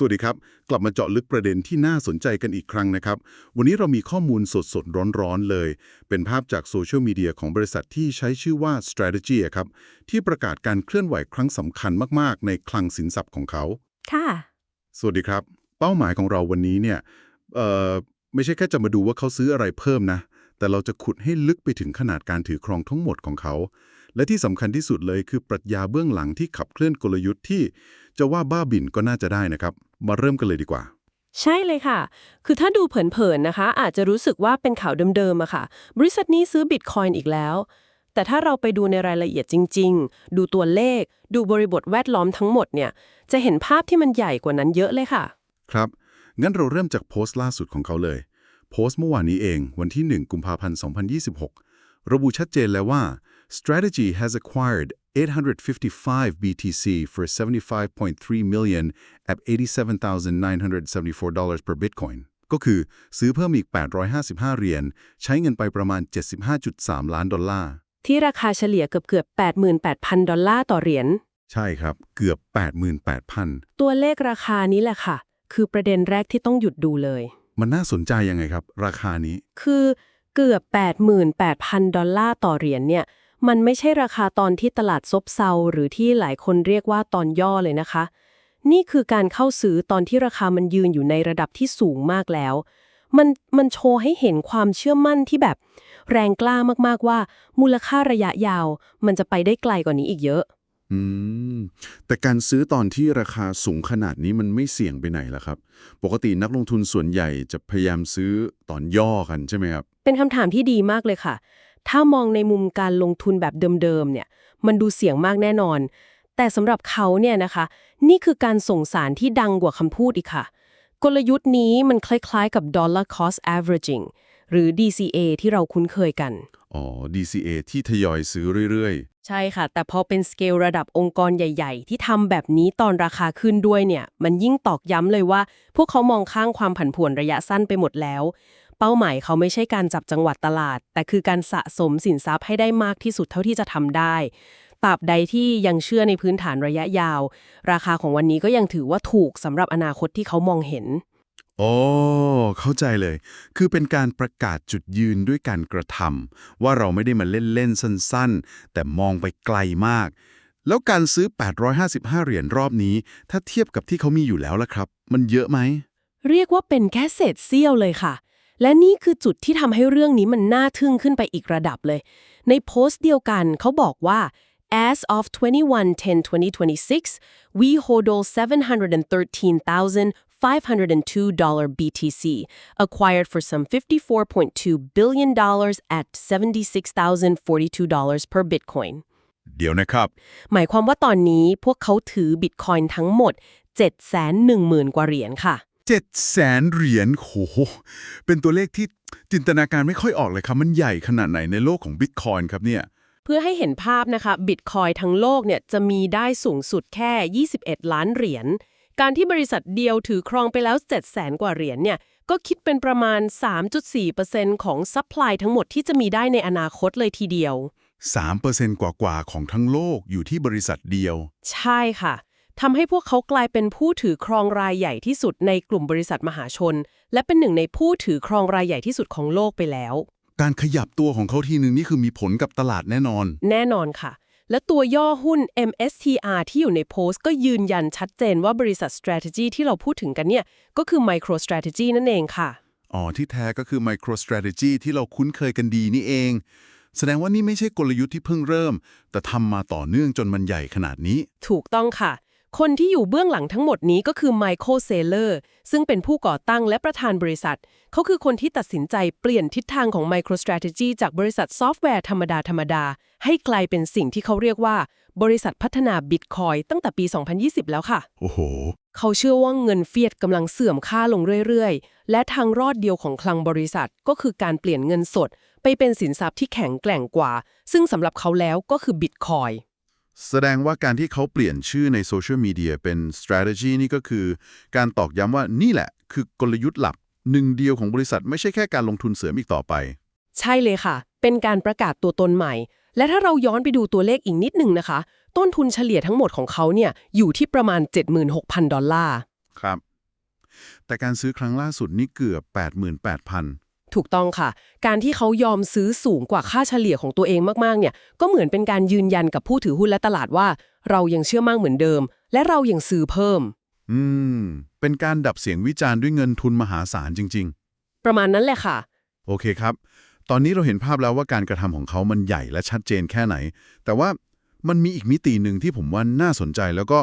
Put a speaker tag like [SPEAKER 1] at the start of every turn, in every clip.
[SPEAKER 1] สวัสดีครับ กลับมาเจาะลึกประเด็นที่น่าสนใจกันอีกครั้งนะครับ วันนี้เรามีข้อมูลสดๆ ร้อนๆ เลย เป็นภาพจากโซเชียลมีเดียของบริษัทที่ใช้ชื่อว่า Strategy อะครับ ที่ประกาศการเคลื่อนไหวครั้งสำคัญมากๆ ในคลังสินทรัพย์ของเขา
[SPEAKER 2] ค่ะ
[SPEAKER 1] สวัสดีครับ เป้าหมายของเราวันนี้เนี่ยเอ่อไม่ใช่แค่จะมาดูว่าเขาซื้ออะไรเพิ่มนะ แต่เราจะขุดให้ลึกไปถึงขนาดการถือครองทั้งหมดของเขาและที่สำคัญที่สุดเลยคือปรัชญาเบื้องหลังที่ขับเคลื่อนกลยุทธ์ที่ จะว่าบ้าบิ่นก็น่าจะได้นะครับ มาเริ่มกันเลยดีกว่า
[SPEAKER 2] ใช่เลยค่ะ คือถ้าดูเผินๆนะคะ อาจจะรู้สึกว่าเป็นข่าวเดิมๆอะค่ะ บริษัทนี้ซื้อบิตคอยน์อีกแล้ว แต่ถ้าเราไปดูในรายละเอียดจริง ๆ ดูตัวเลข ดูบริบทแวดล้อมทั้งหมดเนี่ย จะเห็นภาพที่มันใหญ่กว่านั้นเยอะเลยค่ะ
[SPEAKER 1] ครับ งั้นเราเริ่มจากโพสต์ล่าสุดของเขาเลย โพสต์เมื่อวานนี้เอง วันที่ 1 กุมภาพันธ์ 2026 ระบุชัดเจนแล้วว่า strategy has acquired 855 BTC for 75.3 million at $87,974 per Bitcoin ก็คือซื้อเพิ่มอีก 855 เหรียญ ใช้เงินไปประมาณ 75.3 ล้านดอลลาร์
[SPEAKER 2] ที่ราคาเฉลี่ยเกือบเกือบ 88,000 ดอลลาร์ต่อเหรียญ
[SPEAKER 1] ใช่ครับ เกือบ 88,000
[SPEAKER 2] ตัวเลขราคานี้แหละค่ะ คือประเด็นแรกที่ต้องหยุดดูเลย
[SPEAKER 1] มันน่าสนใจยังไงครับ ราคานี้
[SPEAKER 2] คือเกือบ 88,000 ดอลลาร์ต่อเหรียญเนี่ย มันไม่ใช่ราคาตอนที่ตลาดซบเซาหรือที่หลายคนเรียกว่าตอนย่อเลยนะคะ นี่คือการเข้าซื้อตอนที่ราคามันยืนอยู่ในระดับที่สูงมากแล้ว มันมันโชว์ให้เห็นความเชื่อมั่นที่แบบ แรงกล้ามากๆว่า มูลค่าระยะยาว มันจะไปได้ไกลกว่านี้อีกเยอะ
[SPEAKER 3] อืม แต่การซื้อตอนที่ราคาสูงขนาดนี้มันไม่เสี่ยงไปไหนล่ะครับ ปกตินักลงทุนส่วนใหญ่จะพยายามซื้อตอนย่อกันใช่ไหมครับ
[SPEAKER 2] เป็นคำถามที่ดีมากเลยค่ะ ถ้ามองในมุมการลงทุนแบบเดิมๆเนี่ยมันดูเสี่ยงมากแน่นอน แต่สำหรับเขาเนี่ยนะคะ นี่คือการส่งสารที่ดังกว่าคำพูดอีกค่ะ กลยุทธ์นี้มันคล้ายๆกับ dollar cost averaging หรือ DCA ที่เราคุ้นเคยกัน
[SPEAKER 3] อ๋อ DCA ที่ทยอยซื้อเรื่อย
[SPEAKER 2] ใช่ค่ะ แต่พอเป็นสเกลระดับองค์กรใหญ่ ๆ ที่ทำแบบนี้ตอนราคาขึ้นด้วยเนี่ย มันยิ่งตอกย้ำเลยว่า พวกเขามองข้างความผันผวนระยะสั้นไปหมดแล้ว เป้าหมายเขาไม่ใช่การจับจังหวัดตลาด แต่คือการสะสมสินทรัพย์ให้ได้มากที่สุดเท่าที่จะทำได้ตราบใดที่ยังเชื่อในพื้นฐานระยะยาว ราคาของวันนี้ก็ยังถือว่าถูกสำหรับอนาคตที่เขามองเห็น
[SPEAKER 3] ๆอ๋อเข้าใจเลย คือเป็นการประกาศจุดยืนด้วยการกระทำว่าเราไม่ได้มาเล่นๆสั้นๆ แต่มองไปไกลมาก แล้วการซื้อ 855 เหรียญรอบนี้ ถ้าเทียบกับที่เขามีอยู่แล้วล่ะครับ มันเยอะไหม
[SPEAKER 2] เรียกว่าเป็นแค่เศษเสี้ยวเลยค่ะ และนี่คือจุดที่ทำให้เรื่องนี้มันน่าทึ่งขึ้นไปอีกระดับเลย ในโพสต์เดียวกันเขาบอกว่า as of 21-10-2026 we hodl 713,502 BTC acquired for some 54.2 billion dollars at 76,042 dollars per Bitcoin
[SPEAKER 3] เดี๋ยวนะครับ
[SPEAKER 2] หมายความว่าตอนนี้พวกเขาถือบิตคอยน์ทั้งหมด 710,000 กว่าเหรียญค่ะ
[SPEAKER 3] 7แสนเหรียญโห เป็นตัวเลขที่จินตนาการไม่ค่อยออกเลยครับ มันใหญ่ขนาดไหนในโลกของบิตคอยน์ครับเนี่ย
[SPEAKER 2] เพื่อให้เห็นภาพนะคะบิตคอยทั้งโลกเนี่ยจะมีได้สูงสุดแค่ 21 ล้านเหรียญ การที่บริษัทเดียวถือครองไปแล้ว 7 0 0แสนกว่าเหรียญเนี่ยก็คิดเป็นประมาณ 3.4%ของซัพพลายทั้งหมดที่จะมีได้ในอนาคตเลยทีเดียว
[SPEAKER 3] 3%กว่าๆของทั้งโลกอยู่ที่บริษัทเดียว
[SPEAKER 2] ใช่ค่ะ ทำให้พวกเขากลายเป็นผู้ถือครองรายใหญ่ที่สุดในกลุ่มบริษัทมหาชน และเป็นหนึ่งในผู้ถือครองรายใหญ่ที่สุดของโลกไปแล้ว
[SPEAKER 3] การขยับตัวของเขาทีนึงนี่คือมีผลกับตลาดแน่นอน
[SPEAKER 2] แน่นอนค่ะ และตัวย่อหุ้น MSTR ที่อยู่ในโพสต์ก็ยืนยันชัดเจนว่าบริษัท strategy ที่เราพูดถึงกันเนี่ย ก็คือ MicroStrategy นั่นเองค่ะ
[SPEAKER 3] อ๋อที่แท้ก็คือ MicroStrategy ที่เราคุ้นเคยกันดีนี่เอง แสดงว่านี่ไม่ใช่กลยุทธ์ที่เพิ่งเริ่ม แต่ทำมาต่อเนื่องจนมันใหญ่ขนาดนี้
[SPEAKER 2] ถูกต้องค่ะ คนที่อยู่เบื้องหลังทั้งหมดนี้ก็คือไมเคิลเซเลอร์ซึ่งเป็นผู้ก่อตั้งและประธานบริษัท เขาคือคนที่ตัดสินใจเปลี่ยนทิศทางของ MicroStrategy จากบริษัทซอฟต์แวร์ธรรมดาธรรมดา ให้กลายเป็นสิ่งที่เขาเรียกว่า บริษัทพัฒนาบิตคอยตั้งแต่ปี 2020 แล้วค่ะ
[SPEAKER 3] โอ้โห
[SPEAKER 2] เขาเชื่อว่าเงินเฟียดกำลังเสื่อมค่าลงเรื่อยๆ และทางรอดเดียวของคลังบริษัทก็คือการเปลี่ยนเงินสด ไปเป็นสินทรัพย์ที่แข็งแกร่งกว่า ซึ่งสำหรับเขาแล้วก็คือบิตคอย
[SPEAKER 3] แสดงว่าการที่เขาเปลี่ยนชื่อในโซเชียลมีเดียเป็น strategy นี่ก็คือ การตอกย้ำว่านี่แหละ คือกลยุทธ์หลักหนึ่งเดียวของบริษัทไม่ใช่แค่การลงทุนเสริมอีกต่อไป
[SPEAKER 2] ใช่เลยค่ะ เป็นการประกาศตัวตนใหม่ และถ้าเราย้อนไปดูตัวเลขอีกนิดหนึ่งนะคะ ต้นทุนเฉลี่ยทั้งหมดของเขาเนี่ยอยู่ที่ประมาณ 76,000 ดอลลาร์
[SPEAKER 3] ครับ แต่การซื้อครั้งล่าสุดนี่เกือบ 88,000
[SPEAKER 2] ถูกต้องค่ะ การที่เขายอมซื้อสูงกว่าค่าเฉลี่ยของตัวเองมากๆ เนี่ย ก็เหมือนเป็นการยืนยันกับผู้ถือหุ้นและตลาดว่า เรายังเชื่อมั่นเหมือนเดิม และเรายังซื้อเพิ่ม
[SPEAKER 3] อืม เป็นการดับเสียงวิจารณ์ด้วยเงินทุนมหาศาลจริง
[SPEAKER 2] ประมาณนั้นแหละค่ะ
[SPEAKER 3] ๆโอเคครับ ตอนนี้เราเห็นภาพแล้วว่าการกระทำของเขามันใหญ่และชัดเจนแค่ไหน แต่ว่ามันมีอีกมิติหนึ่งที่ผมว่าน่าสนใจแล้วก็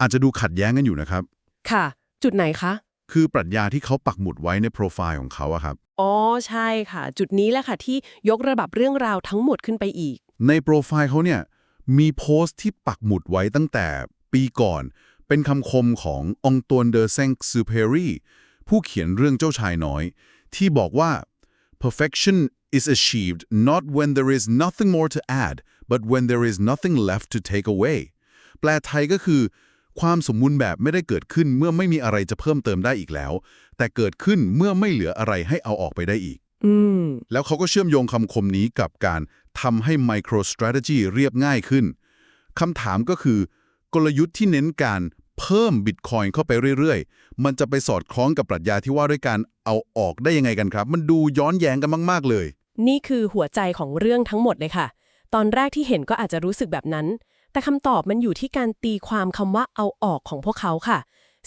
[SPEAKER 3] อาจจะดูขัดแย้งกันอยู่นะครับ
[SPEAKER 2] ค่ะ จุดไหนคะ
[SPEAKER 3] คือปรัชญาที่เขาปักหมุดไว้ในโปรไฟล์ของเขาอะครับ
[SPEAKER 2] อ๋อใช่ค่ะ จุดนี้แหละค่ะที่ยกระดับเรื่องราวทั้งหมดขึ้นไปอีก
[SPEAKER 3] ในโปรไฟล์เขาเนี่ยมีโพสต์ที่ปักหมุดไว้ตั้งแต่ปีก่อน เป็นคำคมขององตวนเดอเซงซูเพรีผู้เขียนเรื่องเจ้าชายน้อย ที่บอกว่า perfection is achieved not when there is nothing more to add but when there is nothing left to take away แปลไทยก็คือ ความสมบูรณ์แบบไม่ได้เกิดขึ้นเมื่อไม่มีอะไรจะเพิ่มเติมได้อีกแล้ว แต่เกิดขึ้นเมื่อไม่เหลืออะไรให้เอาออกไปได้อีก
[SPEAKER 2] อืม
[SPEAKER 3] แล้วเขาก็เชื่อมโยงคำคมนี้กับการทำให้ micro strategy เรียบง่ายขึ้นคำถามก็คือกลยุทธ์ที่เน้นการเพิ่มบิตคอยน์เข้าไปเรื่อยๆ มันจะไปสอดคล้องกับปรัชญาที่ว่าด้วยการเอาออกได้ยังไงกันครับ มันดูย้อนแย้งกันมาก ๆ เลย
[SPEAKER 2] นี่คือหัวใจของเรื่องทั้งหมดเลยค่ะ ตอนแรกที่เห็นก็อาจจะรู้สึกแบบนั้น แต่คำตอบมันอยู่ที่การตีความคำว่าเอาออกของพวกเขาค่ะ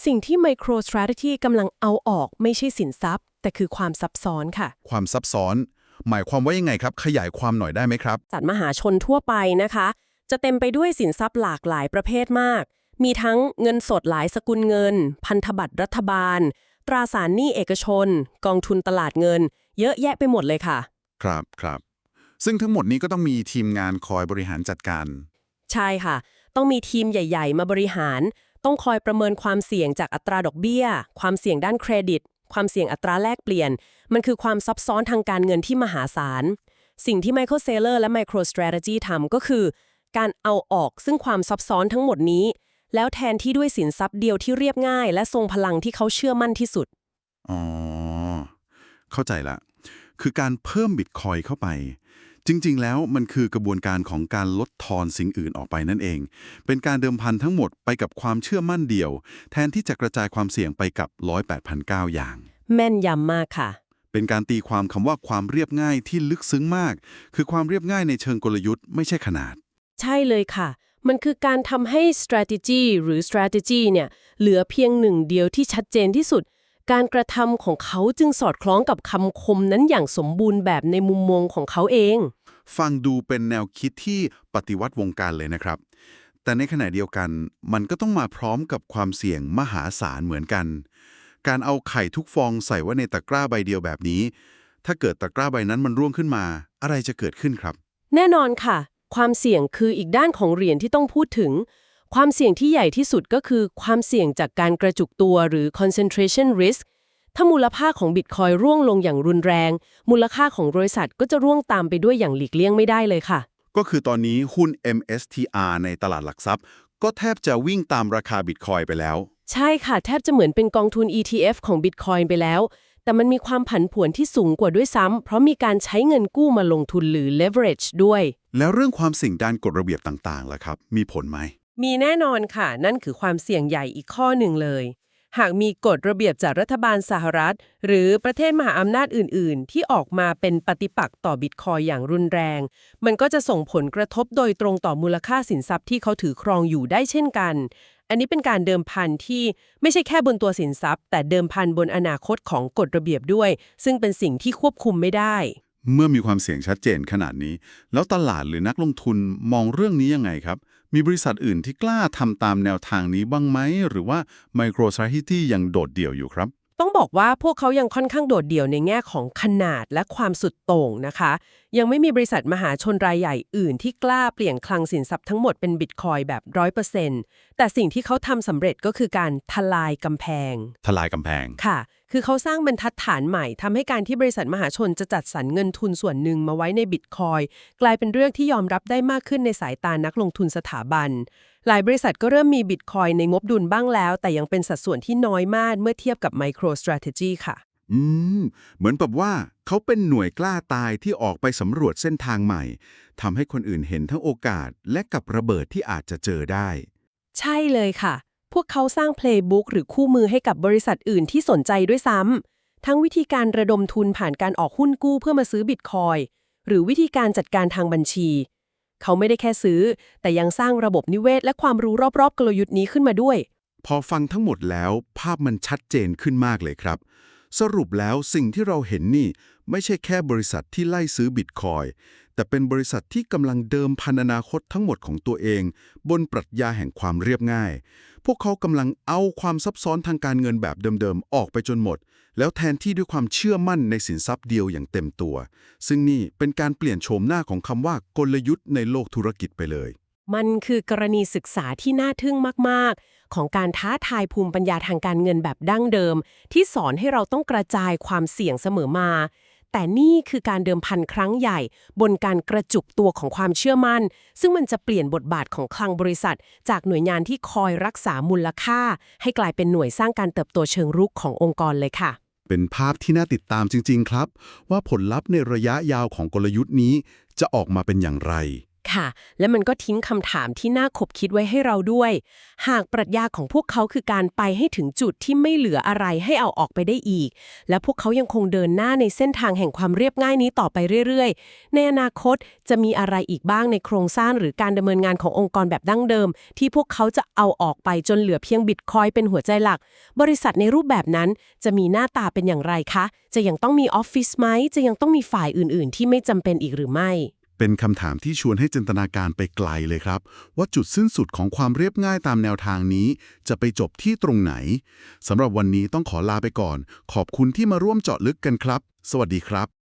[SPEAKER 2] สิ่งที่ MicroStrategy กำลังเอาออกไม่ใช่สินทรัพย์ แต่คือความซับซ้อนค่ะ
[SPEAKER 3] ความซับซ้อน หมายความว่ายังไงครับ ขยายความหน่อยได้ไหมครับ
[SPEAKER 2] สัตว์มหาชนทั่วไปนะคะ จะเต็มไปด้วยสินทรัพย์หลากหลายประเภทมาก มีทั้งเงินสดหลายสกุลเงิน พันธบัตรรัฐบาล ตราสารหนี้เอกชน กองทุนตลาดเงิน เยอะแยะไปหมดเลยค่ะ
[SPEAKER 3] ครับครับซึ่งทั้งหมดนี้ก็ต้องมีทีมงานคอยบริหารจัดการ
[SPEAKER 2] ใช่ค่ะ ต้องมีทีมใหญ่ ๆ มาบริหาร ต้องคอยประเมินความเสี่ยงจากอัตราดอกเบี้ย ความเสี่ยงด้านเครดิต ความเสี่ยงอัตราแลกเปลี่ยน มันคือความซับซ้อนทางการเงินที่มหาศาล สิ่งที่ Michael Saylor และ MicroStrategy ทำก็คือ การเอาออกซึ่งความซับซ้อนทั้งหมดนี้ แล้วแทนที่ด้วยสินทรัพย์เดียวที่เรียบง่าย และทรงพลังที่เขาเชื่อมั่นที่สุด
[SPEAKER 3] อ๋อเข้าใจละคือการเพิ่มบิตคอยน์เข้าไป จริงๆ แล้วมันคือกระบวนการของการลดทอนสิ่งอื่นออกไปนั่นเอง เป็นการเดิมพันทั้งหมดไปกับความเชื่อมั่นเดียว แทนที่จะกระจายความเสี่ยงไปกับ 108,009 อย่าง
[SPEAKER 2] แม่นยำมากค่ะ
[SPEAKER 3] เป็นการตีความคำว่าความเรียบง่ายที่ลึกซึ้งมาก คือความเรียบง่ายในเชิงกลยุทธ์ไม่ใช่ขนาด
[SPEAKER 2] ใช่เลยค่ะ มันคือการทำให้ strategy หรือ strategy เนี่ยเหลือเพียงหนึ่งเดียวที่ชัดเจนที่สุด การกระทำของเขาจึงสอดคล้องกับคำคมนั้นอย่างสมบูรณ์แบบในมุมมองของเขาเอง
[SPEAKER 3] ฟังดูเป็นแนวคิดที่ปฏิวัติวงการเลยนะครับ แต่ในขณะเดียวกัน มันก็ต้องมาพร้อมกับความเสี่ยงมหาศาลเหมือนกัน การเอาไข่ทุกฟองใส่ไว้ในตะกร้าใบเดียวแบบนี้ ถ้าเกิดตะกร้าใบนั้นมันร่วงขึ้นมา อะไรจะเกิดขึ้นครับ
[SPEAKER 2] แน่นอนค่ะ ความเสี่ยงคืออีกด้านของเหรียญที่ต้องพูดถึง ความเสี่ยงที่ใหญ่ที่สุดก็คือความเสี่ยงจากการกระจุกตัวหรือ concentration risk ถ้ามูลค่าของบิตคอยร่วงลงอย่างรุนแรง มูลค่าของบริษัทก็จะร่วงตามไปด้วยอย่างหลีกเลี่ยงไม่ได้เลยค่ะ
[SPEAKER 3] ก็คือตอนนี้หุ้น MSTR ในตลาดหลักทรัพย์ ก็แทบจะวิ่งตามราคาบิตคอยไปแล้ว
[SPEAKER 2] ใช่ค่ะ แทบจะเหมือนเป็นกองทุน ETF ของ Bitcoin ไปแล้ว แต่มันมีความผันผวนที่สูงกว่าด้วยซ้ำเพราะมีการใช้เงินกู้มาลงทุนหรือ leverage ด้วย
[SPEAKER 3] แล้วเรื่องความเสี่ยงด้านกฎระเบียบต่างๆล่ะครับ มีผลไหม
[SPEAKER 2] มีแน่นอนค่ะ นั่นคือความเสี่ยงใหญ่อีกข้อหนึ่งเลย หากมีกฎระเบียบจากรัฐบาลสหรัฐ หรือประเทศมหาอำนาจอื่น ๆ ที่ออกมาเป็นปฏิปักษ์ต่อบิตคอยอย่างรุนแรง มันก็จะส่งผลกระทบโดยตรงต่อมูลค่าสินทรัพย์ที่เขาถือครองอยู่ได้เช่นกัน อันนี้เป็นการเดิมพันที่ไม่ใช่แค่บนตัวสินทรัพย์ แต่เดิมพันบนอนาคตของกฎระเบียบด้วย ซึ่งเป็นสิ่งที่ควบคุมไม่ได้
[SPEAKER 3] เมื่อมีความเสี่ยงชัดเจนขนาดนี้ แล้วตลาดหรือนักลงทุนมองเรื่องนี้ยังไงครับ มีบริษัทอื่นที่กล้าทำตามแนวทางนี้บ้างไหม หรือว่า MicroStrategy ยังโดดเดี่ยวอยู่ครับ
[SPEAKER 2] ต้องบอกว่าพวกเขายังค่อนข้างโดดเดี่ยวในแง่ของขนาดและความสุดโต่งนะคะ ยังไม่มีบริษัทมหาชนรายใหญ่อื่นที่กล้าเปลี่ยนคลังสินทรัพย์ทั้งหมดเป็นบิตคอยแบบร้อยเปอร์เซ็นต์แต่สิ่งที่เขาทำสำเร็จก็คือการทลายกำแพง
[SPEAKER 3] ทลายกำแพง
[SPEAKER 2] ค่ะคือเขาสร้างบรรทัดฐานใหม่ทำให้การที่บริษัทมหาชนจะจัดสรรเงินทุนส่วนหนึ่งมาไว้ในบิตคอยกลายเป็นเรื่องที่ยอมรับได้มากขึ้นในสายตานักลงทุนสถาบัน หลายบริษัทก็เริ่มมีบิตคอยในงบดุลบ้างแล้ว แต่ยังเป็นสัดส่วนที่น้อยมากเมื่อเทียบกับ MicroStrategy ค่ะ
[SPEAKER 3] อืม เหมือนแบบว่าเขาเป็นหน่วยกล้าตายที่ออกไปสำรวจเส้นทางใหม่ทำให้คนอื่นเห็นทั้งโอกาสและกับระเบิดที่อาจจะเจอได้
[SPEAKER 2] ใช่เลยค่ะ พวกเขาสร้างเพลย์บุ๊กหรือคู่มือให้กับบริษัทอื่นที่สนใจด้วยซ้ำ ทั้งวิธีการระดมทุนผ่านการออกหุ้นกู้เพื่อมาซื้อบิตคอยน์หรือวิธีการจัดการทางบัญชี เขาไม่ได้แค่ซื้อ แต่ยังสร้างระบบนิเวศ และความรู้รอบๆ กลยุทธ์นี้ขึ้นมาด้วย
[SPEAKER 3] พอฟังทั้งหมดแล้ว ภาพมันชัดเจนขึ้นมากเลยครับ สรุปแล้วสิ่งที่เราเห็นนี่ไม่ใช่แค่บริษัทที่ไล่ซื้อบิตคอยน์แต่เป็นบริษัทที่กำลังเดิมพันอนาคตทั้งหมดของตัวเอง บนปรัชญาแห่งความเรียบง่าย พวกเขากำลังเอาความซับซ้อนทางการเงินแบบเดิมๆ ออกไปจนหมด แล้วแทนที่ด้วยความเชื่อมั่นในสินทรัพย์เดียวอย่างเต็มตัว ซึ่งนี่เป็นการเปลี่ยนโฉมหน้าของคำว่ากลยุทธ์ในโลกธุรกิจไปเลย
[SPEAKER 2] มันคือกรณีศึกษาที่น่าทึ่งมาก ๆ ของการท้าทายภูมิปัญญาทางการเงินแบบดั้งเดิม ที่สอนให้เราต้องกระจายความเสี่ยงเสมอมา แต่นี่คือการเดิมพันครั้งใหญ่ บนการกระจุกตัวของความเชื่อมั่น ซึ่งมันจะเปลี่ยนบทบาทของคลังบริษัท จากหน่วยงานที่คอยรักษามูลค่า ให้กลายเป็นหน่วยสร้างการเติบโตเชิงรุกขององค์กรเลยค่ะ
[SPEAKER 3] เป็นภาพที่น่าติดตามจริง ๆ ครับ ว่าผลลัพธ์ในระยะยาวของกลยุทธ์นี้จะออกมาเป็นอย่างไร
[SPEAKER 2] ค่ะ และมันก็ทิ้งคำถามที่น่าขบคิดไว้ให้เราด้วย หากปรัชญาของพวกเขาคือการไปให้ถึงจุดที่ไม่เหลืออะไรให้เอาออกไปได้อีก และพวกเขายังคงเดินหน้าในเส้นทางแห่งความเรียบง่ายนี้ต่อไปเรื่อยๆ ในอนาคตจะมีอะไรอีกบ้างในโครงสร้างหรือการดำเนินงานขององค์กรแบบดั้งเดิม ที่พวกเขาจะเอาออกไปจนเหลือเพียงบิตคอยเป็นหัวใจหลัก บริษัทในรูปแบบนั้นจะมีหน้าตาเป็นอย่างไรคะ จะยังต้องมีออฟฟิศไหม จะยังต้องมีฝ่ายอื่น ๆ ที่ไม่จำเป็นอีกหรือไม่
[SPEAKER 3] เป็นคำถามที่ชวนให้จินตนาการไปไกลเลยครับ ว่าจุดสิ้นสุดของความเรียบง่ายตามแนวทางนี้ จะไปจบที่ตรงไหนสำหรับวันนี้ต้องขอลาไปก่อน ขอบคุณที่มาร่วมเจาะลึกกันครับ สวัสดีครับ